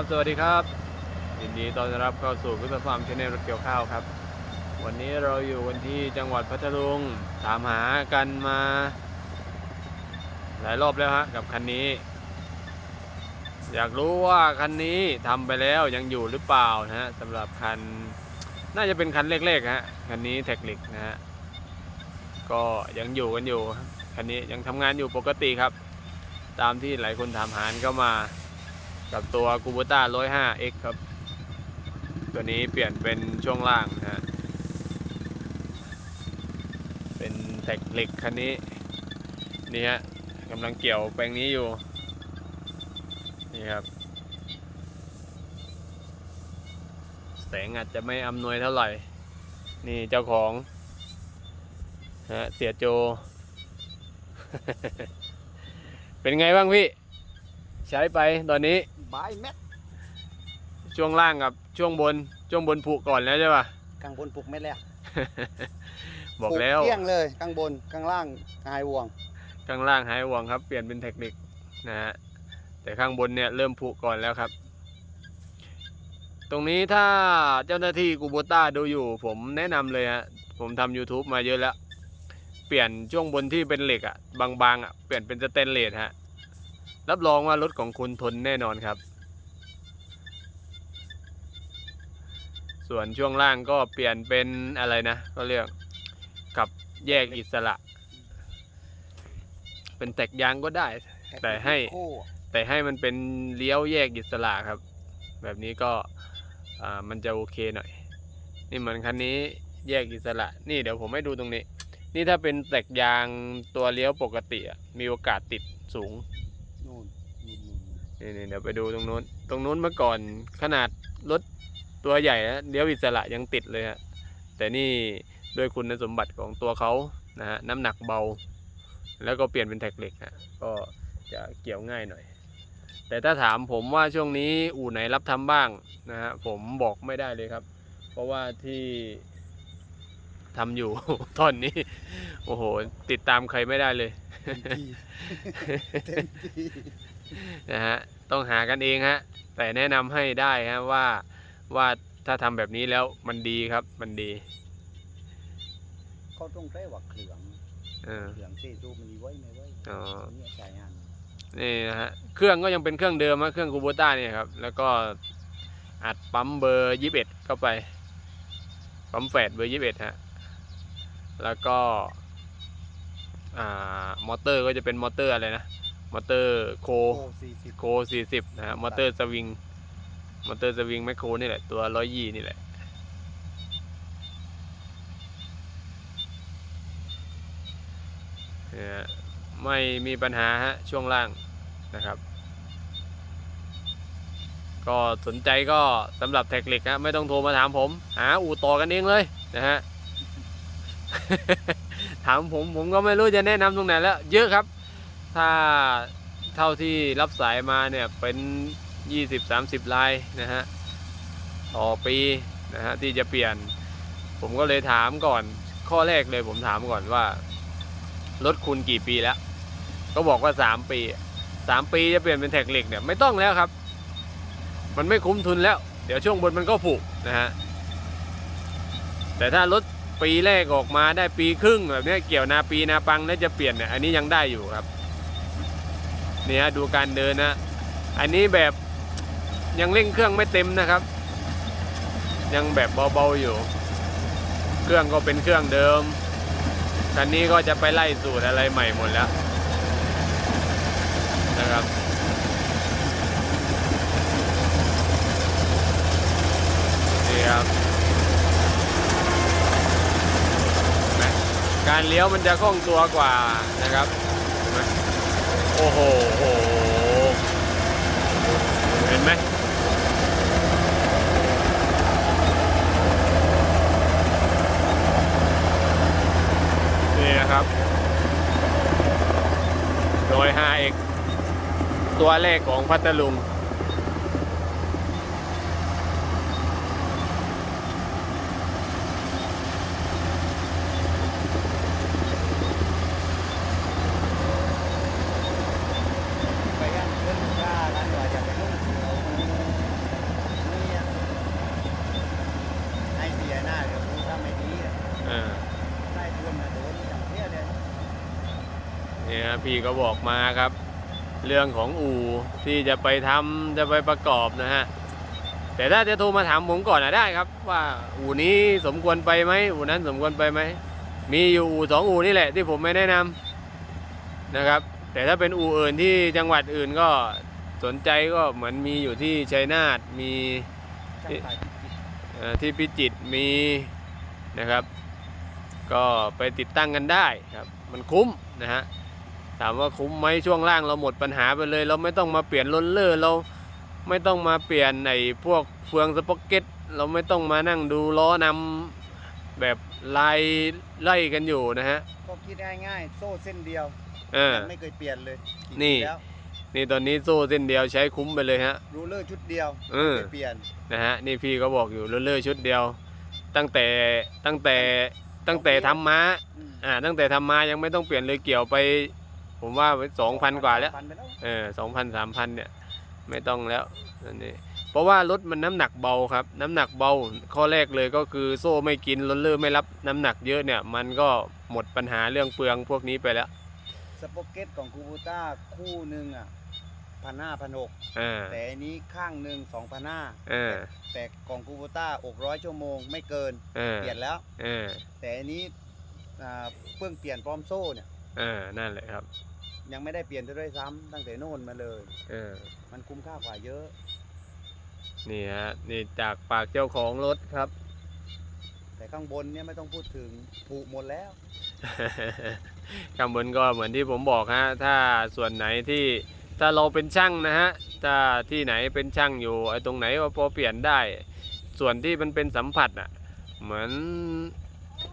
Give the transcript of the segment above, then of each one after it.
ับสวัสดีครับ ยินดีต้อนรับเข้าสู่พุทธฟาร์มชแนลรถเกี่ยวข้าวครับ วันนี้เราอยู่กันที่จังหวัดพัทลุงถามหากันมา หลายรอบแล้วฮะกับคันนี้ อยากรู้ว่าคันนี้ทำไปแล้วยังอยู่หรือเปล่านะฮะสำหรับคันน่าจะเป็นคันเล็กๆฮะคันนี้แท็กลิกนะฮะก็ยังอยู่กันอยู่ครับคันนี้ยังทำงานอยู่ปกติครับ ตามที่หลายคนถามหาก็มา กับตัว g u b u t a 105X ครับ ตัวนี้เปลี่ยนเป็นช่วงล่างนะฮะ เป็นแท็กเหล็กคันนี้ นี่ฮะกำลังเกี่ยวแปลงนี้อยู่ นี่ครับ แสงอาจจะไม่อำนวยเท่าไหร่ นี่เจ้าของฮะเสียโจ เป็นไงบ้างพี่ ใช้ไปตอนนี้ บายแม็กช่วงล่างกับช่วงบนช่วงบนผุก่อนแล้วใช่ป่ะ ข้างบนปลุกเม็ดแล้วบอกแล้วปกเกลี้ยงเลยข้างบนข้างล่างหายวง ข้างล่างหายห่วงครับเปลี่ยนเป็นเทคนิคนะฮะแต่ข้างบนเนี่ยเริ่มผุก่อนแล้วครับ ตรงนี้ถ้าเจ้าหน้าที่กูโบต้าดูอยู่ ผมแนะนำเลยฮะผมทำ YouTube มาเยอะแล้ว เปลี่ยนช่วงบนที่เป็นเหล็กอะบางๆอะเปลี่ยนเป็นสเตนเลสฮะ รับรองว่ารถของคุณทนแน่นอนครับ ส่วนช่วงล่างก็เปลี่ยนเป็นอะไรนะ ก็เรียกกับแยกอิสระ เป็นแตกยางก็ได้ แต่ให้แต่ให้มันเป็นเลี้ยวแยกอิสระครับ แบบนี้ก็มันจะโอเคหน่อย นี่เหมือนคันนี้แยกอิสระ นี่เดี๋ยวผมให้ดูตรงนี้ นี่ถ้าเป็นแตกยางตัวเลี้ยวปกติมีโอกาสติดสูง นี่นี่เดี๋ยวไปดูตรงนู้น ตรงนู้นเมื่อก่อนขนาดรถตัวใหญ่นะเลี้ยวอิสระยังติดเลยฮะ แต่นี่ด้วยคุณสมบัติของตัวเขานะฮะน้ำหนักเบา แล้วก็เปลี่ยนเป็นแท็กเหล็กฮะก็จะเกี่ยวง่ายหน่อย แต่ถ้าถามผมว่าช่วงนี้อู่ไหนรับทำบ้างนะฮะผมบอกไม่ได้เลยครับ เพราะว่าที่ทำอยู่ตอนนี้ โอ้โห ติดตามใครไม่ได้เลย เต็มที่ นะฮะต้องหากันเองฮะแต่แนะนำให้ได้ฮะว่าว่าถ้าทำแบบนี้แล้วมันดีครับมันดีเขาต้องใช้ว่าเครื่องเออเครื่องเซซูมันมีไว้ไหมไว้อ๋อเนี่ยใช้งานนี่นะฮะเครื่องก็ยังเป็นเครื่องเดิมฮะเครื่องคูโบต้าเนี่ยครับแล้วก็อัดปั๊มเบอร์ยี่สิบเอ็ดเข้าไปปั๊มแฝดเบอร์ยี่สิบเอ็ดฮะแล้วก็อ่ามอเตอร์ก็จะเป็นมอเตอร์อะไรนะ มอเตอร์โคโอ้สี่สิบโคสี่สิบนะฮะมอเตอร์สวิงมอเตอร์สวิงแมคโครนี่แหละ ตัวร้อยยี่นี่แหละเนี่ยฮะไม่มีปัญหาฮะช่วงล่างนะครับ ก็สนใจก็สำหรับแท็กเหล็กฮะไม่ต้องโทรมาถามผม หาอู่ต่อกันเองเลยนะฮะ ถามผมผมก็ไม่รู้จะแนะนำตรงไหนแล้ว เยอะครับ ถ้าเท่าที่รับสายมาเนี่ยเป็น 20-30 ลายนะฮะต่อปีนะฮะที่จะเปลี่ยน ผมก็เลยถามก่อน ข้อแรกเลยผมถามก่อนว่ารถคุณกี่ปีแล้ว ก็บอกว่า 3 ปี 3 ปีจะเปลี่ยนเป็นแท็กเหล็กเนี่ยไม่ต้องแล้วครับ มันไม่คุ้มทุนแล้ว เดี๋ยวช่วงบนมันก็ผุนะฮะแต่ถ้ารถปีแรกออกมาได้ปีครึ่งแบบนี้เกี่ยวนาปีนาปังแล้วจะเปลี่ยนเนี่ยอันนี้ยังได้อยู่ครับ เนี่ยดูการเดินนะอันนี้แบบยังเร่งเครื่องไม่เต็มนะครับ ยังแบบเบาๆอยู่ เครื่องก็เป็นเครื่องเดิมคันนี้ก็จะไปไล่สูตรอะไรใหม่หมดแล้วนะครับนี่ครับการเลี้ยวมันจะคล่องตัวกว่านะครับ โอ้โหโอ้โหเห็นไหมนี่นะครับ โดย 5x ตัวเลขของพัทลุง ไปกันเรื่องกล้ากันว่าจะไปนุ่ง พี่ก็บอกมาครับ เรื่องของอู่ที่จะไปทำจะไปประกอบนะฮะแต่ถ้าจะโทรมาถามผมก่อนนะได้ครับ ว่าอู่นี้สมควรไปไหมอู่นั้นสมควรไปไหมมีอยู่อู่สองอู่นี่แหละที่ผมไม่แนะนำนะครับ แต่ถ้าเป็นอู่อื่นที่จังหวัดอื่นก็สนใจก็เหมือนมีอยู่ที่ชัยนาทมีช่างถ่ายพิจิตรเอ่อที่พิจิตรมีนะครับ ก็ไปติดตั้งกันได้ครับ มันคุ้มนะฮะ ถามว่าคุ้มไหมช่วงล่างเราหมดปัญหาไปเลย เราไม่ต้องมาเปลี่ยนลนเลอร์เราไม่ต้องมาเปลี่ยนไอ้พวกเฟืองสป็อกเก็ตเราไม่ต้องมานั่งดูล้อนำแบบลายไล่กันอยู่นะฮะก็คิดง่ายๆโซ่เส้นเดียวเออยังไม่เคยเปลี่ยนเลยกี่นี่ปีแล้วนี่ตอนนี้โซ่เส้นเดียวใช้คุ้มไปเลยฮะรูเลอร์ชุดเดียวเออไม่เคยเปลี่ยนนะฮะนี่พี่ก็บอกอยู่เลอร์ชุดเดียว ตั้งแต่ตั้งแต่ตั้งแต่ทำม้าอืมอ่าตั้งแต่ทำมายังไม่ต้องเปลี่ยนเลยเกี่ยวไป ผมว่าสองพันกว่าแล้วพันไปแล้วเออสองพันสามพันเนี่ยไม่ต้องแล้วนั่นนี่เพราะว่ารถมันน้ำหนักเบาครับ น้ำหนักเบา ข้อแรกเลยก็คือโซ่ไม่กินลนเลอร์ไม่รับน้ำหนักเยอะเนี่ย มันก็หมดปัญหาเรื่องเปลืองพวกนี้ไปแล้วสป็อกเก็ตของคูบูต้าคู่หนึ่งอะพันห้าพันหกอ่าแต่อันนี้ข้างหนึ่งสองพันห้าเออแต่ของคูบูต้าอกร้อยชั่วโมงไม่เกินเออเปลี่ยนแล้วเออแต่อันนี้อ่าเพิ่งเปลี่ยนพร้อมโซ่เนี่ยเออนั่นแหละครับ ยังไม่ได้เปลี่ยนด้วยซ้ำตั้งแต่โน่นมาเลย เออ มันคุ้มค่ากว่าเยอะ นี่ฮะ นี่จากปากเจ้าของรถครับ แต่ข้างบนเนี่ยไม่ต้องพูดถึงผูกหมดแล้ว ข้างบนก็เหมือนที่ผมบอกฮะ ถ้าส่วนไหนที่ถ้าเราเป็นช่างนะฮะ ถ้าที่ไหนเป็นช่างอยู่ไอ้ตรงไหนว่าพอเปลี่ยนได้ ส่วนที่มันเป็นสัมผัสอะ เหมือน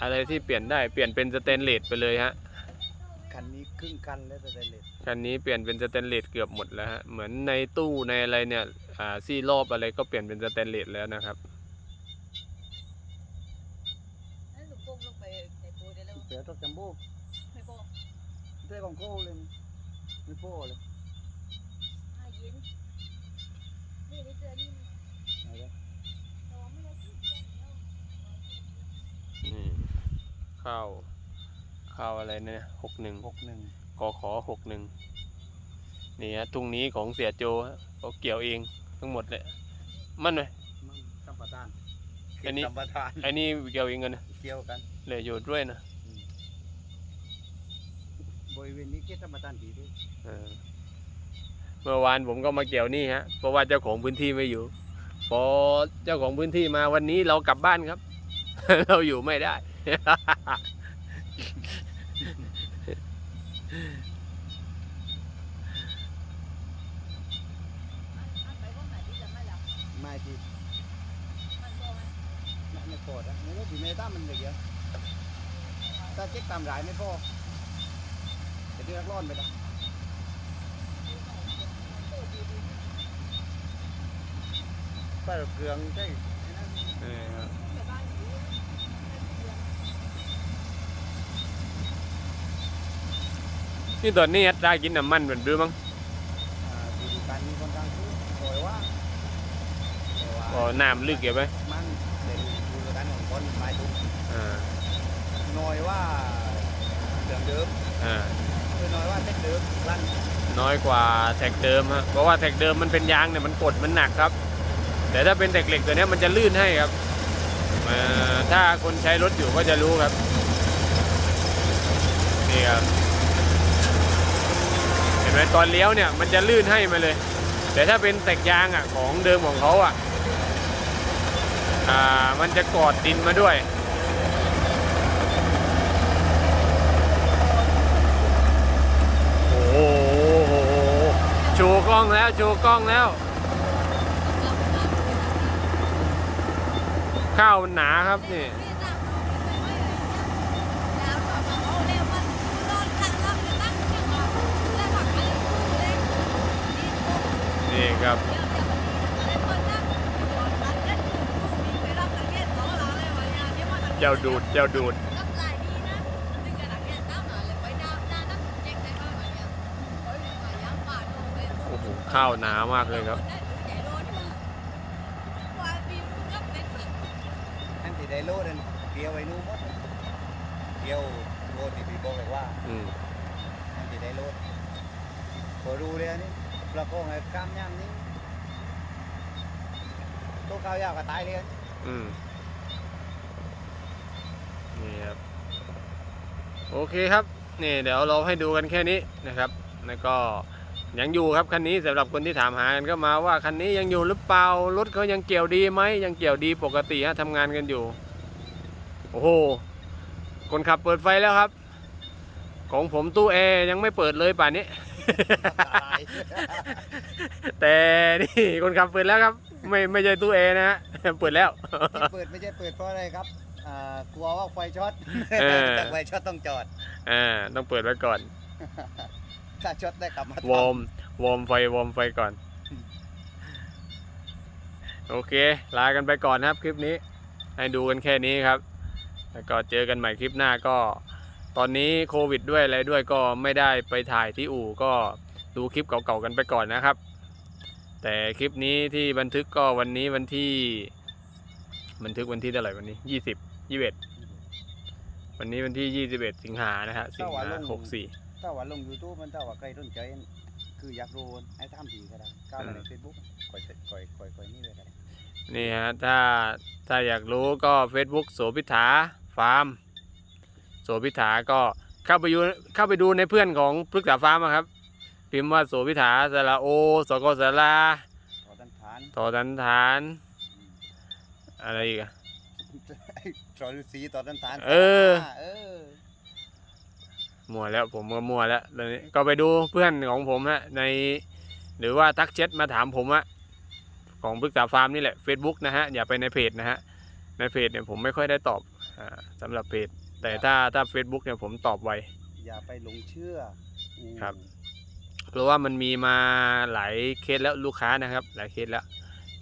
อะไรที่เปลี่ยนได้เปลี่ยนเป็นสเตนเลสไปเลยฮะ คันนี้ครึ่งคันแล้วแต่เลยคันนี้เปลี่ยนเป็นสเตนเลสเกือบหมดแล้วฮะเหมือนในตู้ในอะไรเนี่ยอ่าซี่รอบอะไรก็เปลี่ยนเป็นสเตนเลสแล้วนะครับนั่นหนูก้มลงไปในปูได้แล้วเสือต้องจัมโบ้ไม่บอกเสื้อของโก้เลยไม่โป้เลยอายินนี่นี่เจอนี่ไหนวะแต่ว่าไม่ได้ซื้อเพี้ยนแล้วนี่เข้าเข้าอะไรเนี่ยหกหนึ่งหกหนึ่งกขอหกหนึ่งนี่ฮะทุ่งนี้ของเสียโจฮะเขาเกี่ยวเองทั้งหมดเลยมันไหมมันสัมปทานอันนี้สัมปทานไอ้นี่เกี่ยวเองกันนะเกี่ยวกันเหลืออยู่ด้วยนะบริเวณนี้เกี่ยวสัมปทานดีด้วยเออเมื่อวานผมก็มาเกี่ยวนี่ฮะเพราะว่าเจ้าของพื้นที่ไม่อยู่พอเจ้าของพื้นที่มาวันนี้เรากลับบ้านครับ เราอยู่ไม่ได้ อัน ไปห้องไหนที่จะไม่หลับไม่ที่มันบอกไหมไม่ไม่โกรธนะไม่รู้ผีเมต้ามันเหลือถ้าเช็คตามรายไม่พอจะเดือดร้อนไปละป้าเกลืองใช่เออครับ แต่บ้า นอยู่นี่ตอนนี้อัตรากินน้ำมันเหมือนเดิมมั้งอ่าดูดูการนี้ค่อนข้างสูงโดยว่าแต่ว่าก็น้ำลึกเกี่ยวไหมมันเป็นดูการของคนไม้ทุกอ่าน้อยว่าเดิมเดิมอ่าคือน้อยว่าเส้นเดิมลั่นน้อยกว่าแท็กเดิมฮะเพราะว่าแท็กเดิมมันเป็นยางเนี่ยมันกดมันหนักครับ แต่ถ้าเป็นแท็กเหล็กตัวเนี้ยมันจะลื่นให้ครับเอ่อถ้าคนใช้รถอยู่ก็จะรู้ครับนี่ครับเห็น ไหมตอนเลี้ยวเนี่ยมันจะลื่นให้มาเลย แต่ถ้าเป็นแท็กยางอะของเดิมของเขาอะอ่ามันจะกอดดินมาด้วย โอ้โหชูกล้องแล้วชูกล้องแล้ว ข้าวมันหนาครับนี่ บ้างไหมเนี่ยโอ้ยมาย่างป่าโดนเลยโอ้โห ข้าวหนามากเลยครับได้ดูใหญ่โดนวายปีมก็เป็นนั่นที่ได้โลดนั่นเกี่ยวไอ้นู้นหมดเกี่ยวโลที่พี่บอกเลยว่าอืมนั่นที่ที่ได้รถพอรู้เลยอันนี่ประกองไอ้กล้ามย่ำนี้ตัวเกาวยาวก็ตายเลยอันอืมนี่ครับ โอเคครับนี่เดี๋ยวเราให้ดูกันแค่นี้นะครับ แล้วก็ยังอยู่ครับคันนี้สำหรับคนที่ถามหากันก็มาว่าคันนี้ยังอยู่หรือเปล่ารถเขายังเกี่ยวดีไหมยังเกี่ยวดีปกติฮะทำงานกันอยู่ โอ้โหคนขับเปิดไฟแล้วครับ ของผมตู้แอร์ยังไม่เปิดเลยป่านนี้ แต่นี่คนขับเปิดแล้วครับ ไม่ไม่ใช่ตู้แอร์นะฮะเปิดแล้ว เปิดไม่ใช่เปิดเพราะอะไรครับ อ่ากลัวว่าไฟช็อตเออ แต่ไฟช็อตต้องจอด อ่าต้องเปิดไว้ก่อน ถ้าช็อตได้กลับมาทำวอร์มวอร์มไฟวอร์มไฟก่อน โอเค ลากันไปก่อนนะครับคลิปนี้ ให้ดูกันแค่นี้ครับ แล้วก็เจอกันใหม่คลิปหน้าก็ ตอนนี้โควิดด้วยอะไรด้วยก็ไม่ได้ไปถ่ายที่อู่ก็ดูคลิปเก่าๆกันไปก่อนนะครับ แต่คลิปนี้ที่บันทึกก็วันนี้วันที่ บันทึกวันที่เท่าไหร่วันนี้ยี่สิบ ยี่สิบเอ็ดวันนี้วันที่ยี่สิบเอ็ดสิงหานะฮะสิงหาหกสี่ถ้าว่าลงยูทูบมันถ้าว่าใครสนใจคืออยากรู้ไอ้ท่ามผีก็ได้เข้ามาในเฟซบุ๊กคอยคอยคอยคอยนี่เลยก็ได้นี่ฮะถ้าถ้าอยากรู้ก็ Facebook โสพิธาฟาร์มโสพิธาก็เข้าไปดูเข้าไปดูในเพื่อนของพฤกษาฟาร์มอะครับ พิมพ์ว่าโสพิธาสระโอสกสลาขอตันฐานทอทันฐาน อะไรอีกอะ จอฤาษีต่อตันฐานเออ เออ มั่วแล้วผมก็มั่วแล้วตอนนี้ก็ไปดูเพื่อนของผมฮะใน หรือว่าทักแชทมาถามผมอะของพฤกษาฟาร์มนี่แหละ Facebook นะฮะอย่าไปในเพจนะฮะในเพจเนี่ยผมไม่ค่อยได้ตอบอ่าสำหรับเพจ แต่ถ้าถ้า Facebook เนี่ยผมตอบไว อย่าไปหลงเชื่ออืมครับ เพราะว่ามันมีมาหลายเคสแล้วลูกค้านะครับ หลายเคสแล้ว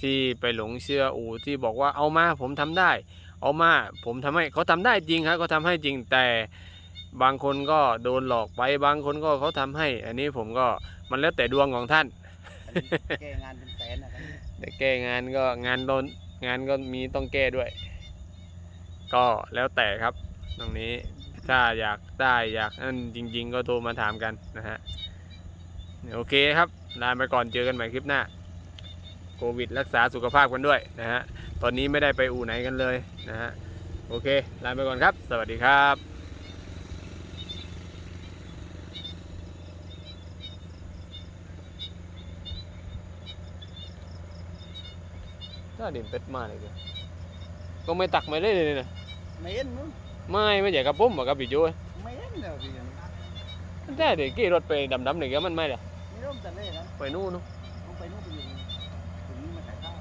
ที่ไปหลงเชื่ออูที่บอกว่าเอามาผมทำได้ เอามา ผมทำให้เขาทำได้จริงครับเขาทำให้จริงแต่บางคนก็โดนหลอกไปบางคนก็เขาทำให้ อันนี้ผมก็มันแล้วแต่ดวงของท่านอันนี้แก้งานเป็นแสนนะครับแต่แก้งานก็งานโดนงานก็มีต้องแก้ด้วย ก็แล้วแต่ครับตรงนี้ถ้าอยากได้อยากนั่นจริง ๆ ก็โทรมาถามกันนะฮะโอเคครับลาไปก่อนเจอกันใหม่คลิปหน้า โควิดรักษาสุขภาพกันด้วยนะฮะ ตอนนี้ไม่ได้ไปอู่ไหนกันเลยนะฮะโอเคลาไปก่อนครับ สวัสดีครับถ้าดินเป็ดมาเลยเดียวก็ไม่ตักไม่ได้เลยนะไม่เห็นมึงไม่ไม่ใช่กับผมอะกับพี่โจ้ไม่เห็นเดี๋ยวพี่ยังแต่เด็กกี่รถไปดำๆหนึ่งก็มันไม่เลยไม่ร่มแต่เลยนะไปนู่นเนอะ ต้องไปนู่นไปอยู่ถึงนี่มาขายข้าว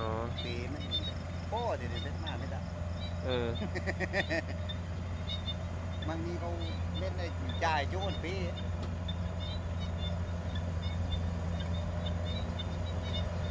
อ๋อ ปีไม่มีเลยโอ้เดี๋ยวเดี๋ยวเด็ดมากไม่ได้ เออ มันมีเขาเล่นในจ่ายโจนปีอ